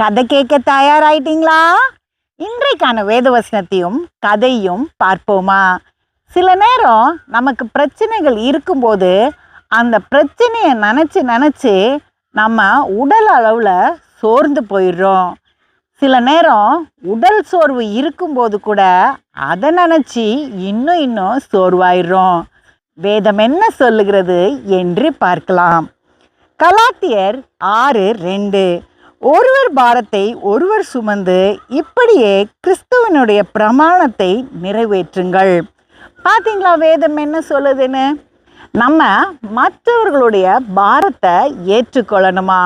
கதை கேட்க தயாராயிட்டீங்களா? இன்றைக்கான வேதவசனத்தையும் கதையும் பார்ப்போமா? சில நேரம் நமக்கு பிரச்சனைகள் இருக்கும்போது அந்த பிரச்சனையை நினச்சி நினச்சி நம்ம உடல் அளவில் சோர்ந்து போயிடுறோம். சில நேரம் உடல் சோர்வு இருக்கும்போது கூட அதை நினச்சி இன்னும் இன்னும் சோர்வாயிடுறோம். வேதம் என்ன சொல்லுகிறது என்று பார்க்கலாம். கலாத்தியர் ஆறு ரெண்டு. ஒருவர் பாரத்தை ஒருவர் சுமந்து இப்படியே கிறிஸ்துவனுடைய பிரமாணத்தை நிறைவேற்றுங்கள். பார்த்தீங்களா வேதம் என்ன சொல்லுதுன்னு? நம்ம மற்றவர்களுடைய பாரத்தை ஏற்றுக்கொள்ளணுமா?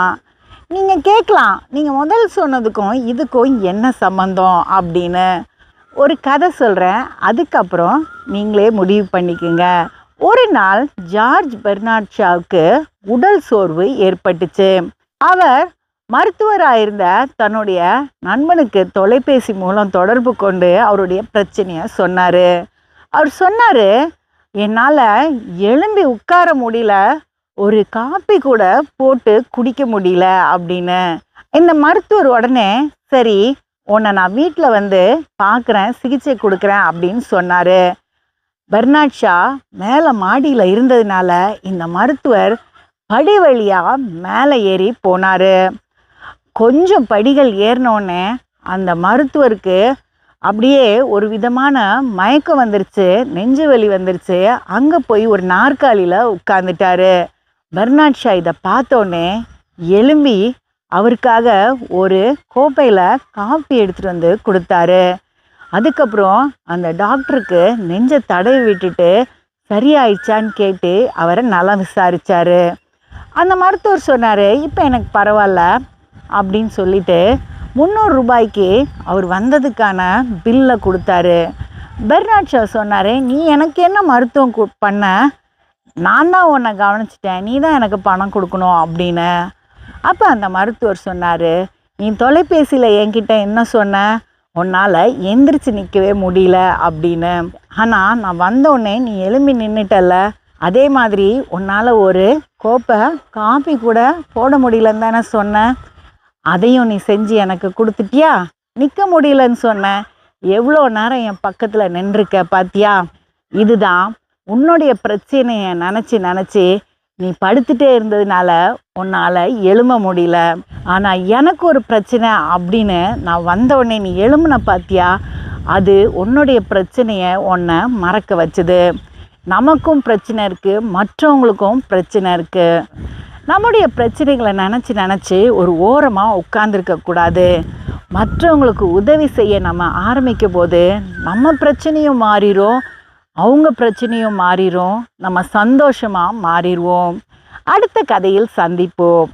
நீங்கள் கேட்கலாம் நீங்கள் முதல் சொன்னதுக்கும் இதுக்கும் என்ன சம்மந்தம் அப்படின்னு. ஒரு கதை சொல்கிறேன் அதுக்கப்புறம் நீங்களே முடிவு பண்ணிக்கோங்க. ஒரு நாள் ஜார்ஜ் பெர்னாட் ஷாவுக்கு உடல் சோர்வு ஏற்பட்டுச்சு. அவர் மருத்துவராயிருந்த தன்னுடைய நண்பனுக்கு தொலைபேசி மூலம் தொடர்பு கொண்டு அவருடைய பிரச்சனையை சொன்னார். அவர் சொன்னார் என்னால் எழும்பி உட்கார முடியல ஒரு காப்பி கூட போட்டு குடிக்க முடியல அப்படின்னு. இந்த மருத்துவர் உடனே சரி உன்னை நான் வீட்டில் வந்து பார்க்குறேன் சிகிச்சை கொடுக்குறேன் அப்படின்னு சொன்னார். பர்னாட்ஷா மேலே மாடியில் இருந்ததுனால இந்த மருத்துவர் படி வழியாக மேலே ஏறி போனார். கொஞ்சம் படிகள் ஏறினோடனே அந்த மருத்துவருக்கு அப்படியே ஒரு விதமான மயக்கம் வந்துருச்சு நெஞ்சு வலி வந்துருச்சு. அங்கே போய் ஒரு நாற்காலியில் உட்காந்துட்டாரு பெர்னாட் ஷா இதை பார்த்தோன்னே எலும்பி அவருக்காக ஒரு கோப்பையில் காஃபி எடுத்துகிட்டு வந்து கொடுத்தாரு. அதுக்கப்புறம் அந்த டாக்டருக்கு நெஞ்சை தடவி விட்டுட்டு சரியாயிடுச்சான்னு கேட்டு அவரை நலம் விசாரித்தார் அந்த மருத்துவர் சொன்னார் இப்போ எனக்கு பரவாயில்ல. அப்படின்னு சொல்லிட்டு முந்நூறு ரூபாய்க்கு அவர் வந்ததுக்கான பில்லை கொடுத்தாரு. பெர்னாட் ஷா சொன்னார் நீ எனக்கு என்ன மருத்துவம் கு- பண்ண? நான் தான் உன்னை கவனிச்சிட்டேன். நீ தான் எனக்கு பணம் கொடுக்கணும் அப்படின்னு. அப்போ அந்த மருத்துவர் சொன்னார் நீ தொலைபேசியில் என்கிட்ட என்ன சொன்ன? உன்னால் எந்திரிச்சு நிற்கவே முடியல அப்படின்னு. ஆனால் நான் வந்தோடனே நீ எழும்பி நின்றுட்டல அதே மாதிரி உன்னால் ஒரு கோப்பை காப்பி கூட போட முடியலன்னு தானே சொன்னேன் அதையும் நீ செஞ்சு எனக்கு கொடுத்துட்டியா? நிற்க முடியலன்னு சொன்னேன் எவ்வளோ நேரம் என் பக்கத்தில் நின்றுருக்க பாத்தியா? இதுதான் உன்னுடைய பிரச்சனையை நினச்சி நினச்சி நீ படுத்துட்டே இருந்ததுனால உன்னால் எழும்ப முடியல. ஆனால் எனக்கு ஒரு பிரச்சனை அப்படின்னு நான் வந்த உடனே நீ எழும்புன பாத்தியா? அது உன்னுடைய பிரச்சனையை உன்னை மறக்க வச்சுது. நமக்கும் பிரச்சனை இருக்குது மற்றவங்களுக்கும் பிரச்சனை இருக்குது நம்முடைய பிரச்சனைகளை நினச்சி நினச்சி ஒரு ஓரமாக உட்காந்துருக்கக்கூடாது மற்றவங்களுக்கு உதவி செய்ய நம்ம ஆரம்பிக்கும் போது நம்ம பிரச்சனையும் மாறிடும் அவங்க பிரச்சனையும் மாறிடும் நம்ம சந்தோஷமாக மாறிடுவோம். அடுத்த கதையில் சந்திப்போம்.